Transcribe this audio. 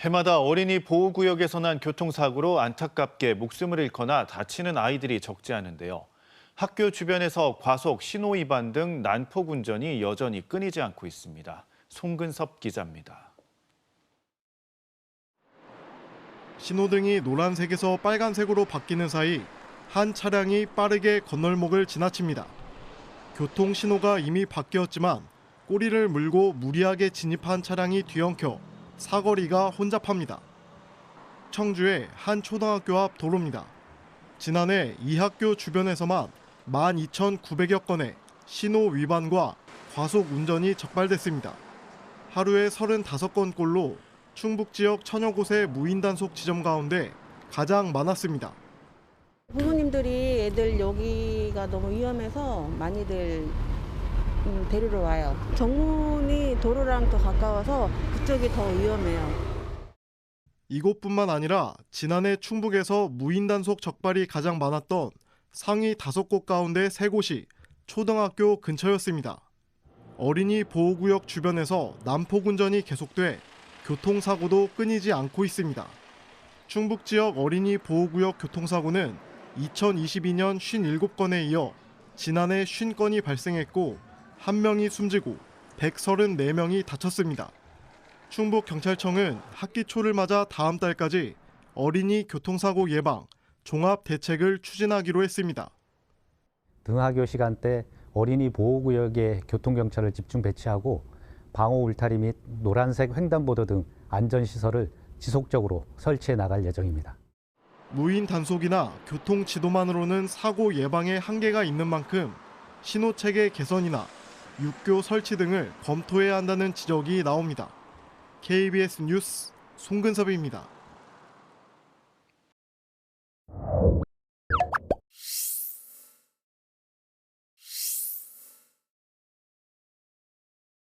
해마다 어린이 보호구역에서 난 교통사고로 안타깝게 목숨을 잃거나 다치는 아이들이 적지 않은데요. 학교 주변에서 과속, 신호 위반 등 난폭 운전이 여전히 끊이지 않고 있습니다. 송근섭 기자입니다. 신호등이 노란색에서 빨간색으로 바뀌는 사이 한 차량이 빠르게 건널목을 지나칩니다. 교통 신호가 이미 바뀌었지만 꼬리를 물고 무리하게 진입한 차량이 뒤엉켜 사거리가 혼잡합니다. 청주의 한 초등학교 앞 도로입니다. 지난해 이 학교 주변에서만 12,900여 건의 신호 위반과 과속 운전이 적발됐습니다. 하루에 35건꼴로 충북 지역 천여 곳의 무인 단속 지점 가운데 가장 많았습니다. 부모님들이 애들 여기가 너무 위험해서 많이들 음, 데리러 와요. 정문이 도로랑 더 가까워서 그쪽이 더 위험해요. 이곳뿐만 아니라 지난해 충북에서 무인 단속 적발이 가장 많았던 상위 다섯 곳 가운데 세 곳이 초등학교 근처였습니다. 어린이 보호구역 주변에서 난폭 운전이 계속돼 교통사고도 끊이지 않고 있습니다. 충북 지역 어린이 보호구역 교통사고는 2022년 57건에 이어 지난해 50건이 발생했고 한 명이 숨지고 134명이 다쳤습니다. 충북 경찰청은 학기 초를 맞아 다음 달까지 어린이 교통사고 예방 종합 대책을 추진하기로 했습니다. 등하교 시간대 어린이 보호구역에 교통경찰을 집중 배치하고 방호 울타리 및 노란색 횡단보도 등 안전시설을 지속적으로 설치해 나갈 예정입니다. 무인 단속이나 교통 지도만으로는 사고 예방에 한계가 있는 만큼 신호체계 개선이나 육교 설치 등을 검토해야 한다는 지적이 나옵니다. KBS 뉴스 송근섭입니다.